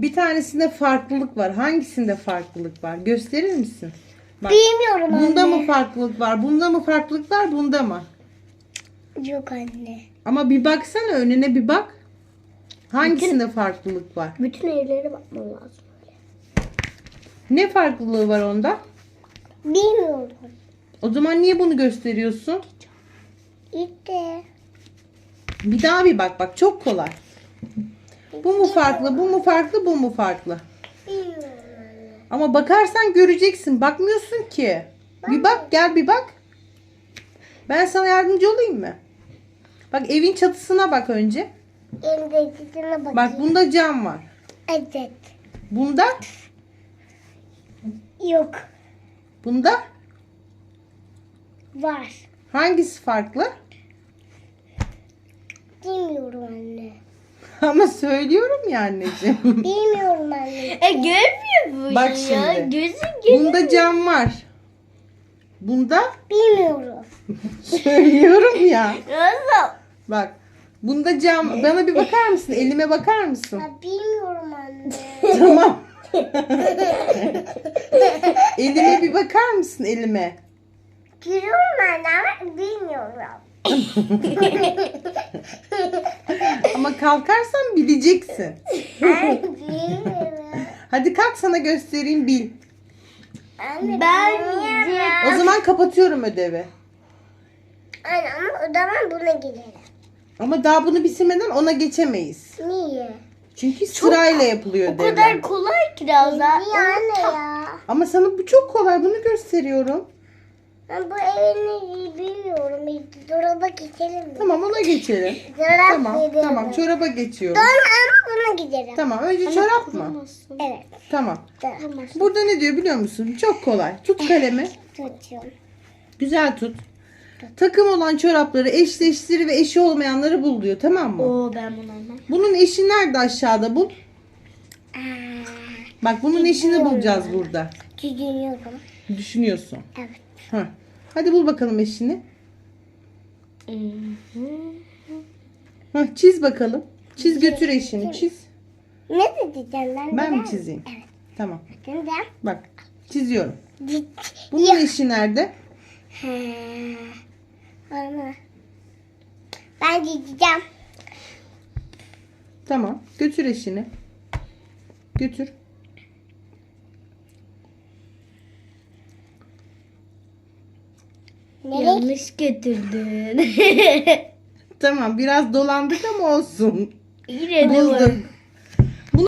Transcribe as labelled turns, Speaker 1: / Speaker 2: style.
Speaker 1: Bir tanesinde farklılık var. Hangisinde farklılık var? Gösterir misin? Bak.
Speaker 2: Bilmiyorum anne.
Speaker 1: Bunda mı farklılık var? Bunda mı farklılık var? Bunda mı?
Speaker 2: Yok anne.
Speaker 1: Ama bir baksana önüne bir bak. Hangisinde farklılık var?
Speaker 2: Bütün evlere bakmam lazım.
Speaker 1: Ne farklılığı var onda?
Speaker 2: Bilmiyorum.
Speaker 1: O zaman niye bunu gösteriyorsun?
Speaker 2: İşte.
Speaker 1: Bir daha bir bak bak çok kolay. Bu mu farklı, bu mu farklı, bu mu farklı?
Speaker 2: Bilmiyorum.
Speaker 1: Ama bakarsan göreceksin. Bakmıyorsun ki. Bir bak gel bir bak. Ben sana yardımcı olayım mı? Bak evin çatısına bak önce.
Speaker 2: Elimde cicine bakayım.
Speaker 1: Bak bunda cam var.
Speaker 2: Evet.
Speaker 1: Bunda,
Speaker 2: Yok.
Speaker 1: bunda
Speaker 2: Var.
Speaker 1: hangisi farklı?
Speaker 2: Bilmiyorum anne.
Speaker 1: Ama söylüyorum ya anneciğim.
Speaker 2: Bilmiyorum anne.
Speaker 3: E görmüyor bu
Speaker 1: Bak
Speaker 3: ya.
Speaker 1: şimdi.
Speaker 3: Gözü görüyor.
Speaker 1: Bunda cam var. Bunda
Speaker 2: Bilmiyorum.
Speaker 1: söylüyorum ya.
Speaker 3: Nasıl?
Speaker 1: Bak. Bunda cam. Bana bir bakar mısın? Elime bakar mısın?
Speaker 2: Ya bilmiyorum anne.
Speaker 1: Tamam. elime bir bakar mısın elime?
Speaker 2: Görüyorum anne ama bilmiyorum.
Speaker 1: Kalkarsan bileceksin. Hadi kalk sana göstereyim bil.
Speaker 2: Anne
Speaker 3: Ben
Speaker 2: bilmiyorum.
Speaker 1: O zaman kapatıyorum ödevi.
Speaker 2: Anne ama o zaman buna gidelim.
Speaker 1: Ama daha bunu bitirmeden ona geçemeyiz.
Speaker 2: Niye?
Speaker 1: Çünkü sırayla yapılıyor
Speaker 3: O
Speaker 1: ödevler.
Speaker 3: kadar kolay ki Ravza.
Speaker 2: Niye anne ya?
Speaker 1: Ama sana bu çok kolay. Bunu gösteriyorum.
Speaker 2: Ben bu evini bilmiyorum. Bir Dolaba geçelim mi?
Speaker 1: Tamam ona geçelim.
Speaker 2: Dolap
Speaker 1: Tamam
Speaker 2: gidelim.
Speaker 1: tamam çoraba geçiyorum.
Speaker 2: Sonra ama buna gidelim.
Speaker 1: Tamam önce çorap mı?
Speaker 2: Evet.
Speaker 1: Tamam.
Speaker 2: Tamam.
Speaker 1: Burada ne diyor biliyor musun? Çok kolay. Tut kalemi.
Speaker 2: Tutuyorum.
Speaker 1: Güzel tut. Takım olan çorapları eşleştir ve eşi olmayanları bul diyor. Tamam mı?
Speaker 3: Oo ben bunu anlamam.
Speaker 1: Bunun eşi nerede aşağıda bul.
Speaker 2: Aa,
Speaker 1: Bak bunun eşini bulacağız burada.
Speaker 2: Düşünüyorum.
Speaker 1: Düşünüyorsun.
Speaker 2: Evet.
Speaker 1: Ha. Hadi bul bakalım eşini. Ha, çiz bakalım. Çiz götür eşini. Çiz.
Speaker 2: Ne diyeceğim ben?
Speaker 1: Ben mi çizeyim?
Speaker 2: Evet.
Speaker 1: Tamam.
Speaker 2: Neden?
Speaker 1: Bak çiziyorum. Bunun eşi nerede?
Speaker 2: He. Ana. Ben gideceğim.
Speaker 1: Tamam. Götür eşini. Götür.
Speaker 2: Nereye?
Speaker 3: Yanlış götürdün.
Speaker 1: Tamam biraz dolandık ama olsun.
Speaker 3: Yine de var.